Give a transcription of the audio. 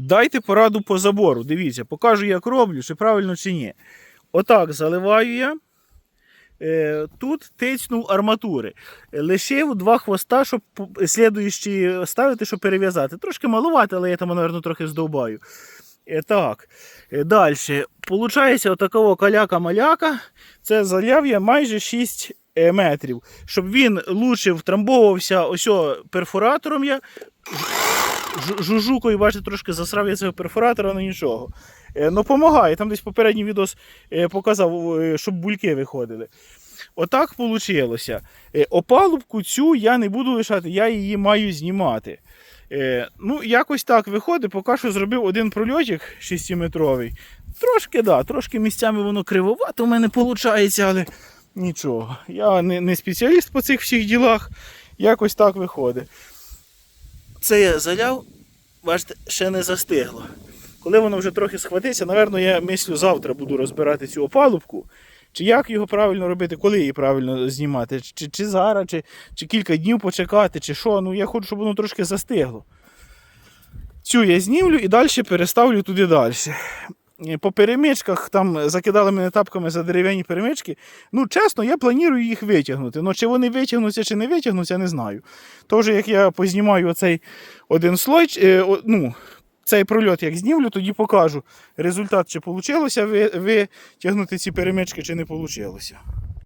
Дайте пораду по забору. Дивіться, покажу, як роблю, чи правильно, чи ні. Отак заливаю я. Е, Тут тицнув арматури. Лишив два хвоста, щоб слідуючі ставити, щоб перев'язати. Трошки малувати, але я там, мабуть, трохи здовбаю. Е, Так, далі. Получається отакого каляка-маляка. Це заляв я майже 6 е, метрів. Щоб він лучше втрамбовувався ось перфоратором я. Жу- Жужукою, бачите, трошки засрав я цього перфоратора, але нічого. Е, Ну, допомагає. Там десь попередній відос е, показав, е, щоб бульки виходили. Отак вийшло. Опалубку цю я не буду лишати, я її маю знімати. Ну, якось так виходить, поки що зробив один прольотик 6-метровий. Трошки, да, трошки місцями воно кривовато в мене виходить, але нічого. Я не спеціаліст по цих всіх ділах. Якось так виходить. Це я заляв, бачите, ще не застигло. Коли воно вже трохи схватиться, напевно, я мислю, завтра буду розбирати цю опалубку. Чи як його правильно робити, коли її правильно знімати, чи, чи зараз, чи, чи кілька днів почекати, чи що. Ну я хочу, щоб воно трошки застигло. Цю я знімлю і далі переставлю туди далі. Е, По перемичках там закидали мене тапками за дерев'яні перемички. Ну, чесно, я планую їх витягнути. Ну, чи вони витягнуться, чи не витягнуться, не знаю. Тож, як я познімаю оцей один слой, е, ну, цей прольот як знімлю, тоді покажу результат, чи вийшло витягнути ці перемички, чи не вийшло.